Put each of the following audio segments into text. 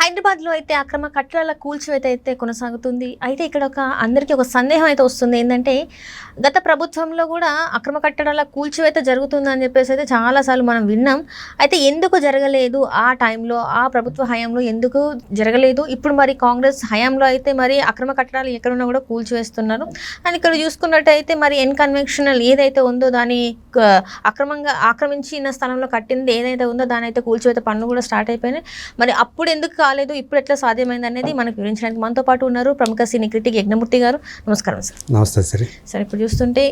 హైదరాబాద్లో అయితే అక్రమ కట్టడాల కూల్చివేత అయితే కొనసాగుతుంది. అయితే ఇక్కడ ఒక అందరికీ ఒక సందేహం అయితే వస్తుంది. ఏంటంటే గత ప్రభుత్వంలో కూడా అక్రమ కట్టడాల కూల్చివేత జరుగుతుందని చెప్పేసి అయితే చాలాసార్లు మనం విన్నాం. అయితే ఎందుకు జరగలేదు ఆ టైంలో ఆ ప్రభుత్వ హయాంలో ఎందుకు జరగలేదు? ఇప్పుడు మరి కాంగ్రెస్ హయాంలో అయితే మరి అక్రమ కట్టడాలు ఎక్కడున్నా కూడా కూల్చివేస్తున్నారు. అండ్ ఇక్కడ చూసుకున్నట్టయితే మరి ఎన్కన్వెన్షనల్ ఏదైతే ఉందో దాని అక్రమంగా ఆక్రమించిన స్థలంలో కట్టింది ఏదైతే ఉందో దాని అయితే కూల్చివేత పనులు కూడా స్టార్ట్ అయిపోయినాయి. మరి అప్పుడు ఎందుకు కాలేదు ఇప్పుడు ఎట్లా సాధ్యమైంది అనేది మనకు వివరించడానికి మనతో పాటు ఉన్నారు ప్రముఖ సినీ క్రిటిక్ యజ్ఞమూర్తి గారు. నమస్కారం సార్. నమస్తే సరి. సార్ ఇప్పుడు చూస్తుంటే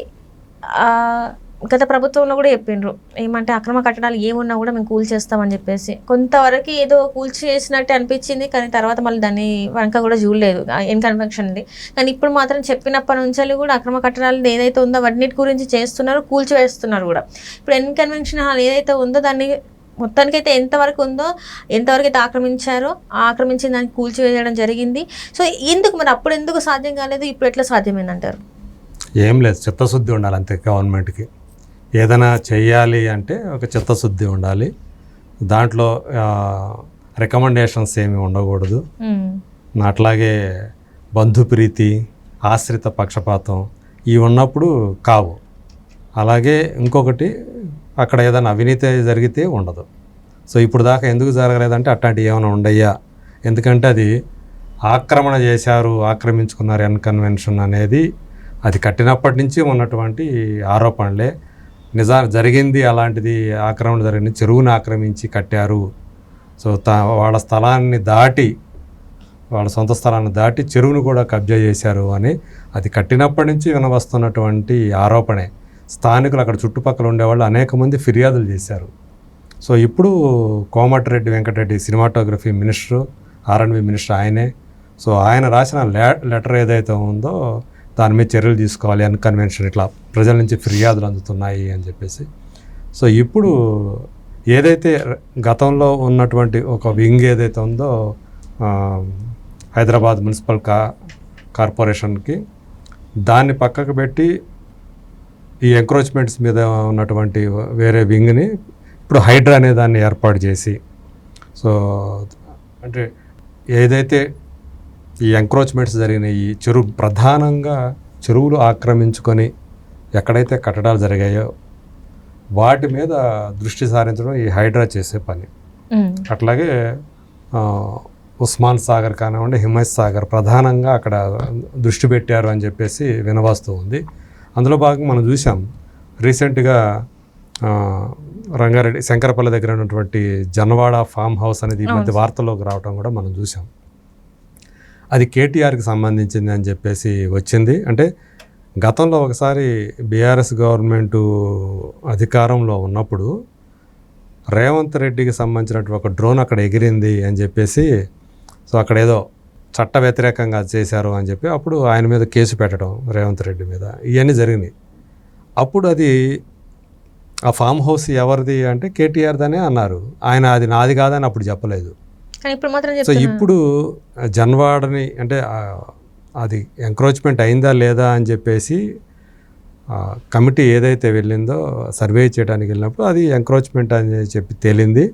గత ప్రభుత్వంలో కూడా చెప్పిండ్రు ఏమంటే అక్రమ కట్టడాలు ఏమున్నా కూడా మేము కూల్ చేస్తామని చెప్పేసి. కొంతవరకు ఏదో కూల్ చేసినట్టు అనిపించింది కానీ తర్వాత మళ్ళీ దాన్ని వెనక కూడా చూడలేదు ఎన్ కన్వెన్షన్ది కానీ ఇప్పుడు మాత్రం చెప్పినప్పటి నుంచి కూడా అక్రమ కట్టడాలు ఏదైతే ఉందో వాటిని గురించి చేస్తున్నారు కూల్చివేస్తున్నారు కూడా. ఇప్పుడు ఎన్ కన్వెన్షన్ హాల్ ఏదైతే ఉందో దాన్ని మొత్తానికైతే ఎంతవరకు ఉందో ఎంతవరకు అయితే ఆక్రమించారో ఆ ఆక్రమించిన దాన్ని కూల్చివేయడం జరిగింది. సో ఎందుకు మరి అప్పుడు ఎందుకు సాధ్యం కాలేదు? ఇప్పుడు ఎట్లా సాధ్యమైందంటారు? ఏం లేదు. చిత్తశుద్ధి ఉండాలి అంతే గవర్నమెంట్కి. ఏదైనా చెయ్యాలి అంటే ఒక చిత్తశుద్ధి ఉండాలి. దాంట్లో రికమెండేషన్స్ ఏమి ఉండకూడదు. అట్లాగే బంధుప్రీతి ఆశ్రిత పక్షపాతం ఇవి ఉన్నప్పుడు కావు. అలాగే ఇంకొకటి అక్కడ ఏదైనా అవినీతి జరిగితే ఉండదు. సో ఇప్పుడు దాకా ఎందుకు జరగలేదంటే అట్లాంటివి ఏమైనా ఉండయ్యా ఎందుకంటే అది ఆక్రమణ చేశారు ఆక్రమించుకున్నారు ఎన్ కన్వెన్షన్ అనేది అది కట్టినప్పటి నుంచి ఉన్నటువంటి ఆరోపణలే. నిజా జరిగింది అలాంటిది ఆక్రమణ జరిగింది చెరువుని ఆక్రమించి కట్టారు. సో తా వాళ్ళ స్థలాన్ని దాటి వాళ్ళ సొంత స్థలాన్ని దాటి చెరువును కూడా కబ్జా చేశారు అని అది కట్టినప్పటి నుంచి వినవస్తున్నటువంటి ఆరోపణే. స్థానికులు అక్కడ చుట్టుపక్కల ఉండేవాళ్ళు అనేక మంది ఫిర్యాదులు చేశారు. సో ఇప్పుడు Komatireddy Venkata Reddy cinematography minister R and B minister ఆయనే. సో ఆయన రాసిన లెటర్ ఏదైతే ఉందో దాని మీద చర్యలు తీసుకోవాలి అని కన్వెన్షన్ ఇట్లా ప్రజల నుంచి ఫిర్యాదులు అందుతున్నాయి అని చెప్పేసి. సో ఇప్పుడు ఏదైతే గతంలో ఉన్నటువంటి ఒక వింగ్ ఏదైతే ఉందో హైదరాబాద్ మున్సిపల్ కా కార్పొరేషన్కి దాన్ని పక్కకు పెట్టి ఈ ఎంక్రోచ్మెంట్స్ మీద ఉన్నటువంటి వేరే వింగ్ని ఇప్పుడు హైడ్రా అనే దాన్ని ఏర్పాటు చేసి సో అంటే ఏదైతే ఈ ఎంక్రోచ్మెంట్స్ జరిగిన ఈ చెరువు ప్రధానంగా చెరువులు ఆక్రమించుకొని ఎక్కడైతే కట్టడాలు జరిగాయో వాటి మీద దృష్టి సారించడం ఈ హైడ్రా చేసే పని. అట్లాగే ఉస్మాన్ సాగర్ కానివ్వండి హిమయత్ సాగర్ ప్రధానంగా అక్కడ దృష్టి పెట్టారు అని చెప్పేసి వినవస్తూ ఉంది అందులో భాగంగా మనం చూసాం రీసెంట్గా రంగారెడ్డి శంకరపల్లి దగ్గర ఉన్నటువంటి జనవాడ ఫామ్ హౌస్ అనేది ఈ మధ్య వార్తల్లోకి రావడం కూడా మనం చూసాం. అది కేటీఆర్కి సంబంధించింది అని చెప్పేసి వచ్చింది. అంటే గతంలో ఒకసారి బీఆర్ఎస్ గవర్నమెంటు అధికారంలో ఉన్నప్పుడు రేవంత్ రెడ్డికి సంబంధించినటువంటి ఒక డ్రోన్ అక్కడ ఎగిరింది అని చెప్పేసి సో అక్కడ ఏదో చట్ట వ్యతిరేకంగా చేశారు అని చెప్పి అప్పుడు ఆయన మీద కేసు పెట్టడం రేవంత్ రెడ్డి మీద. ఇవన్నీ జరిగినాయి. అప్పుడు అది ఆ ఫామ్ హౌస్ ఎవరిది అంటే కేటీఆర్దనే అన్నారు. ఆయన అది నాది కాదని అప్పుడు చెప్పలేదు. సో ఇప్పుడు జన్వాడని అంటే అది ఎంక్రోచ్మెంట్ అయిందా లేదా అని చెప్పేసి కమిటీ ఏదైతే వెళ్ళిందో సర్వే చేయడానికి వెళ్ళినప్పుడు అది ఎంక్రోచ్మెంట్ అని చెప్పి తేలింది.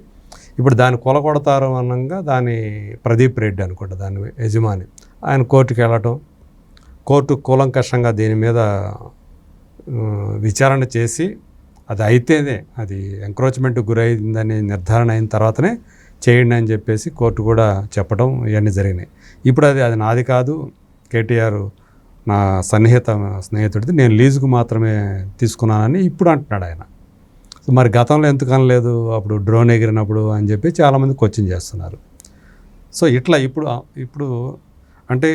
ఇప్పుడు దాన్ని కొలగొడతారు అనంగా దాని ప్రదీప్ రెడ్డి అనుకుంటా దాని యజమాని. ఆయన కోర్టుకి వెళ్ళటం కోర్టు కూలంకషంగా దీని మీద విచారణ చేసి అది అయితేనే అది ఎంక్రోచ్మెంట్ గురైందని నిర్ధారణ అయిన తర్వాతనే చేయండి అని చెప్పేసి కోర్టు కూడా చెప్పడం ఇవన్నీ జరిగినాయి. ఇప్పుడు అది అది నాది కాదు. కేటీఆర్ నా సన్నిహిత స్నేహితుడిది. నేను లీజుకు మాత్రమే తీసుకున్నానని ఇప్పుడు అంటున్నాడు ఆయన. మరి గతంలో ఎందుకు అనలేదు? అప్పుడు డ్రోన్ ఎగిరినప్పుడు అని చెప్పి చాలామంది క్వశ్చన్ చేస్తున్నారు. సో ఇట్లా ఇప్పుడు ఇప్పుడు అంటే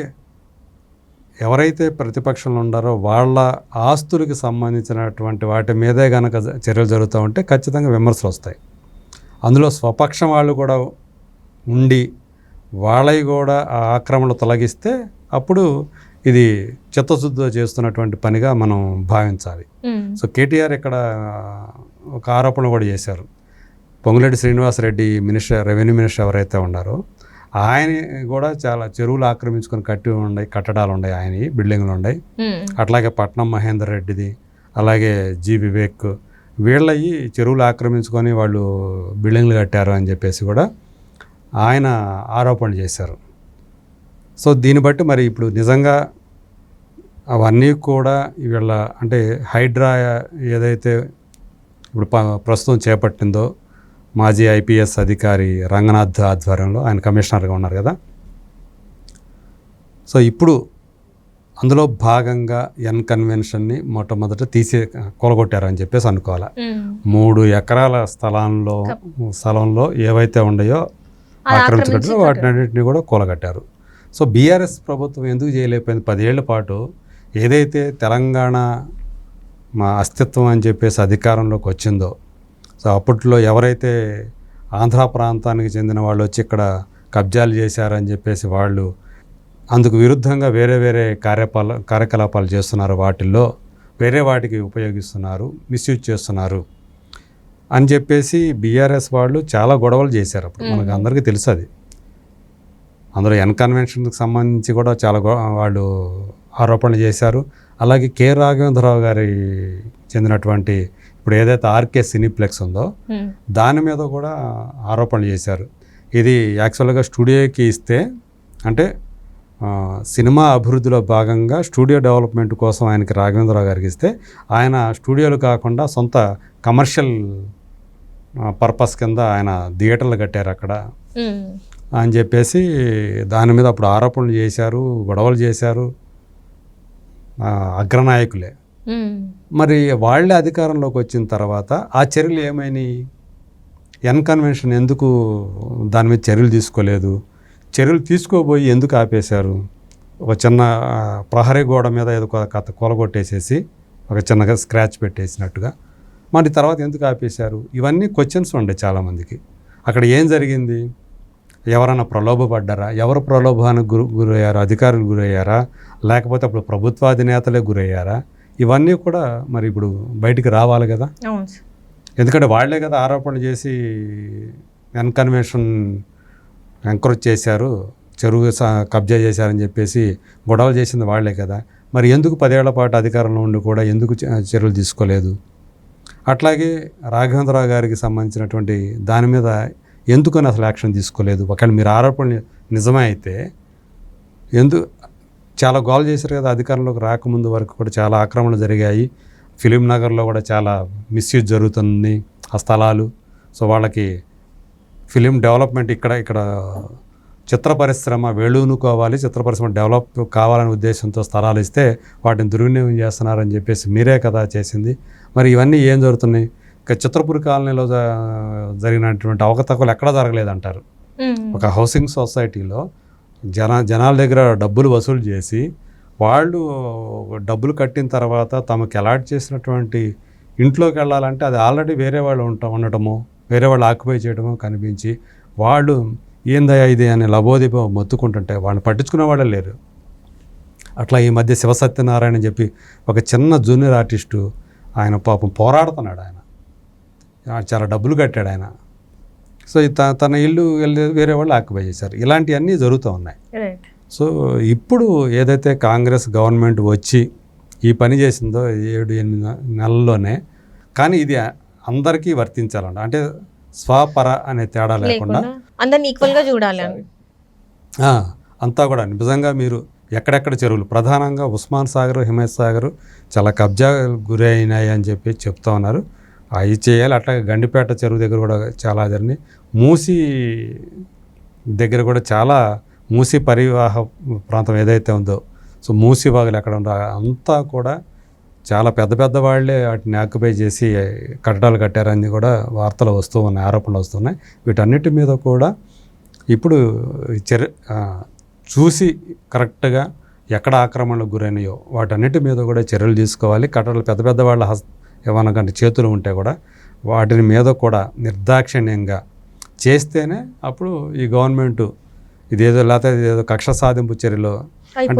ఎవరైతే ప్రతిపక్షంలో ఉండారో వాళ్ళ ఆస్తులకి సంబంధించినటువంటి వాటి మీదే కనుక చర్యలు జరుగుతూ ఉంటే ఖచ్చితంగా విమర్శలు వస్తాయి. అందులో స్వపక్షం వాళ్ళు కూడా ఉండి వాళ్ళవి కూడా ఆ ఆక్రమణలు తొలగిస్తే అప్పుడు ఇది చిత్తశుద్ధితో చేస్తున్నటువంటి పనిగా మనం భావించాలి. సో కేటీఆర్ ఇక్కడ ఒక ఆరోపణ కూడా చేశారు. Ponguleti Srinivasa Reddy minister revenue minister ఎవరైతే ఉన్నారో ఆయన కూడా చాలా చెరువులు ఆక్రమించుకొని కట్టి ఉన్నాయి కట్టడాలు ఉన్నాయి ఆయన బిల్డింగ్లు ఉన్నాయి. అట్లాగే పట్నం మహేందర్ రెడ్డిది అలాగే జి వివేక్ వీళ్ళయి చెరువులు ఆక్రమించుకొని వాళ్ళు బిల్డింగ్లు కట్టారు అని చెప్పేసి కూడా ఆయన ఆరోపణ చేశారు. సో దీన్ని బట్టి మరి ఇప్పుడు నిజంగా అవన్నీ కూడా వీళ్ళ అంటే హైడ్రా ఏదైతే ఇప్పుడు ప్రస్తుతం చేపట్టిందో మాజీ ఐపీఎస్ అధికారి రంగనాథ్ ఆధ్వర్యంలో ఆయన కమిషనర్గా ఉన్నారు కదా. సో ఇప్పుడు అందులో భాగంగా ఎన్ కన్వెన్షన్ని మొట్టమొదట తీసే కొలగొట్టారని చెప్పేసి అనుకోవాలి. మూడు ఎకరాల స్థలంలో స్థలంలో ఏవైతే ఉన్నాయో అది ఆక్రమించుకుంటారో ఆక్రమించి వాటిని అన్నింటినీ కూడా కూలగట్టారు. సో బీఆర్ఎస్ ప్రభుత్వం ఎందుకు చేయలేకపోయింది? పదేళ్ళ పాటు ఏదైతే తెలంగాణ మా అస్తిత్వం అని చెప్పేసి అధికారంలోకి వచ్చిందో. సో అప్పట్లో ఎవరైతే ఆంధ్ర ప్రాంతానికి చెందిన వాళ్ళు వచ్చి ఇక్కడ కబ్జాలు చేశారని చెప్పేసి వాళ్ళు అందుకు విరుద్ధంగా వేరే వేరే కార్యపాల కార్యకలాపాలు చేస్తున్నారు వాటిల్లో. వేరే వాటికి ఉపయోగిస్తున్నారు మిస్యూజ్ చేస్తున్నారు అని చెప్పేసి బీఆర్ఎస్ వాళ్ళు చాలా గొడవలు చేశారు అప్పుడు. మనకు అందరికీ తెలుసు అది. అందులో ఎన్ కన్వెన్షన్కి సంబంధించి కూడా చాలా గొ- వాళ్ళు ఆరోపణలు చేశారు. అలాగే కె రాఘవేంద్రరావు గారి చెందినటువంటి ఇప్పుడు ఏదైతే ఆర్కే సినీప్లెక్స్ ఉందో. దాని మీద కూడా ఆరోపణలు చేశారు ఇది యాక్చువల్గా స్టూడియోకి ఇస్తే అంటే సినిమా అభివృద్ధిలో భాగంగా స్టూడియో డెవలప్మెంట్ కోసం ఆయనకి రాఘవేంద్రరావు గారికి ఇస్తే ఆయన స్టూడియోలు కాకుండా సొంత కమర్షియల్ పర్పస్ కింద ఆయన థియేటర్లు కట్టారు అక్కడ. అని చెప్పేసి దాని మీద అప్పుడు ఆరోపణలు చేశారు గొడవలు చేశారు అగ్రనాయకులే. మరి వాళ్ళే అధికారంలోకి వచ్చిన తర్వాత ఆ చర్యలు ఏమైనాయి? ఎన్ కన్వెన్షన్ ఎందుకు దాని మీద చర్యలు తీసుకోలేదు? చర్యలు తీసుకోబోయి ఎందుకు ఆపేశారు? ఒక చిన్న ప్రహరీ గోడ మీద ఏదో కథ కూలగొట్టేసేసి ఒక చిన్నగా స్క్రాచ్ పెట్టేసినట్టుగా. మరి తర్వాత ఎందుకు ఆపేశారు? ఇవన్నీ క్వశ్చన్స్ ఉండే చాలామందికి. అక్కడ ఏం జరిగింది? ఎవరైనా ప్రలోభపడ్డారా? ఎవరు ప్రలోభానికి గురి గురయ్యారా? అధికారులు గురయ్యారా? లేకపోతే అప్పుడు ప్రభుత్వాధినేతలే గురయ్యారా? ఇవన్నీ కూడా మరి ఇప్పుడు బయటికి రావాలి కదా. ఎందుకంటే వాళ్ళే కదా ఆరోపణలు చేసి ఎన్కన్వెన్షన్ ఎంకరేజ్ చేశారు చెరువు కబ్జా చేశారని చెప్పేసి గొడవలు చేసింది వాళ్ళే కదా. మరి ఎందుకు పదేళ్ళ పాటు అధికారంలో ఉండి కూడా ఎందుకు చర్యలు తీసుకోలేదు? అట్లాగే రాఘవేంద్రరావు గారికి సంబంధించినటువంటి దాని మీద ఎందుకని అసలు యాక్షన్ తీసుకోలేదు? ఒకవేళ మీరు ఆరోపణలు నిజమే అయితే ఎందు చాలా గోల్ చేశారు కదా అధికారంలోకి రాకముందు వరకు కూడా చాలా ఆక్రమణలు జరిగాయి. ఫిలిం నగర్లో కూడా చాలా మిస్యూజ్ జరుగుతుంది ఆ స్థలాలు. సో వాళ్ళకి ఫిలిం డెవలప్మెంట్ ఇక్కడ ఇక్కడ చిత్ర పరిశ్రమ వేళూనుకోవాలి చిత్ర పరిశ్రమ డెవలప్ కావాలనే ఉద్దేశంతో స్థలాలు ఇస్తే వాటిని దుర్వినియోగం చేస్తున్నారని చెప్పేసి మీరే కదా చేసింది. మరి ఇవన్నీ ఏం జరుగుతున్నాయి? ఇక చిత్రపురి కాలనీలో జరిగినటువంటి అవకతవకలు ఎక్కడా జరగలేదంటారు. ఒక హౌసింగ్ సొసైటీలో జన జనాల దగ్గర డబ్బులు వసూలు చేసి వాళ్ళు డబ్బులు కట్టిన తర్వాత తమకు అలాట్ చేసినటువంటి ఇంట్లోకి వెళ్ళాలంటే అది ఆల్రెడీ వేరే వాళ్ళు ఉంట ఉండటము వేరే వాళ్ళు ఆక్యుపై చేయడము కనిపించి వాళ్ళు ఏందయ్యా ఇది అని లబోదిబో మొత్తుకుంటుంటే వాళ్ళని పట్టించుకునే వాళ్ళే లేరు. అట్లా ఈ మధ్య శివసత్యనారాయణ అని చెప్పి ఒక చిన్న జూనియర్ ఆర్టిస్టు ఆయన పాపం పోరాడుతున్నాడు ఆయన. చాలా డబ్బులు కట్టాడు ఆయన. సో తన ఇల్లు వెళ్ళే వేరే వాళ్ళు ఆక్యుపై చేశారు. ఇలాంటివన్నీ జరుగుతూ ఉన్నాయి. సో ఇప్పుడు ఏదైతే కాంగ్రెస్ గవర్నమెంట్ వచ్చి ఈ పని చేసిందో ఏడు ఎనిమిది నెలల్లోనే కానీ ఇది అందరికీ వర్తించాలంట. అంటే స్వపర అనే తేడా లేకుండా లేకుండా అందరిని ఈక్వల్గా చూడాలి అంతా కూడా నిజంగా మీరు ఎక్కడెక్కడ చెరువులు ప్రధానంగా ఉస్మాన్ సాగర్ హిమయత్ సాగర్ చాలా కబ్జా గురి అయినాయి అని చెప్పి చెప్తా ఉన్నారు. అవి చేయాలి. అట్లాగే గండిపేట చెరువు దగ్గర కూడా చాలా జరిగినాయి మూసి దగ్గర కూడా చాలా మూసి పరివాహ ప్రాంతం ఏదైతే ఉందో సో మూసి వాగులు ఎక్కడ ఉందో అంతా కూడా చాలా పెద్ద పెద్ద వాళ్ళే వాటిని ఆక్యుపై చేసి కట్టడాలు కట్టారని కూడా వార్తలు వస్తూ ఉన్నాయి ఆరోపణలు వస్తున్నాయి వీటన్నిటి మీద కూడా ఇప్పుడు చర్య చూసి కరెక్ట్గా ఎక్కడ ఆక్రమణలకు గురైనయో వాటన్నిటి మీద కూడా చర్యలు తీసుకోవాలి. కట్టడలు పెద్ద పెద్ద వాళ్ళ హస్త ఏమన్నా కానీ చేతులు ఉంటే కూడా వాటిని మీద కూడా నిర్దాక్షిణ్యంగా చేస్తేనే అప్పుడు ఈ గవర్నమెంట్ ఇదేదో లేకపోతే ఇదేదో కక్ష సాధింపు చర్యలో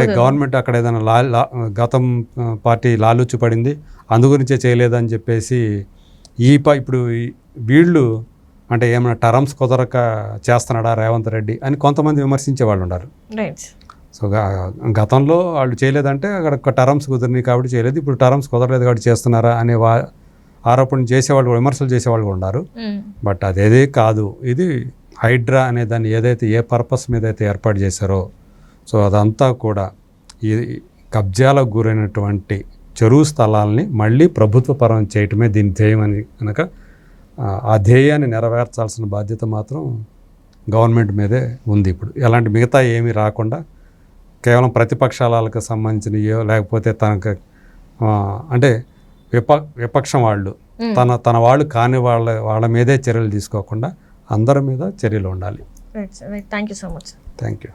అంటే. గవర్నమెంట్ అక్కడ ఏదైనా లా లా- గతం పార్టీ లాలూచి పడింది అందుగురించే చేయలేదని చెప్పేసి ఈ ప ఇప్పుడు వీళ్ళు అంటే ఏమైనా టర్మ్స్ కుదరక చేస్తున్నాడా రేవంత్ రెడ్డి అని కొంతమంది విమర్శించే వాళ్ళు ఉన్నారు సో గతంలో వాళ్ళు చేయలేదంటే అక్కడ టర్మ్స్ కుదిరినాయి కాబట్టి చేయలేదు. ఇప్పుడు టర్మ్స్ కుదరలేదు కాబట్టి చేస్తున్నారా అనే వా ఆరోపణ చేసేవాళ్ళు విమర్శలు చేసేవాళ్ళు ఉన్నారు. బట్ అదేదే కాదు. ఇది హైడ్రా అనే దాన్ని ఏదైతే ఏ పర్పస్ మీద అయితే ఏర్పాటు చేశారో సో అదంతా కూడా ఈ కబ్జాలకు గురైనటువంటి చెరువు స్థలాల్ని మళ్ళీ ప్రభుత్వ పరం చేయటమే దీని ధ్యేయం అని కనుక ఆ, ఆ ధ్యేయాన్ని నెరవేర్చాల్సిన బాధ్యత మాత్రం గవర్నమెంట్ మీదే ఉంది ఇప్పుడు. ఎలాంటి మిగతా ఏమీ రాకుండా కేవలం ప్రతిపక్షాలకు సంబంధించినయో లేకపోతే తనకు అంటే విప విపక్షం వాళ్ళు. తన తన వాళ్ళు కాని వాళ్ళ వాళ్ళ మీదే చర్యలు తీసుకోకుండా అందరి మీద చర్యలు ఉండాలి. Thank you so much thank you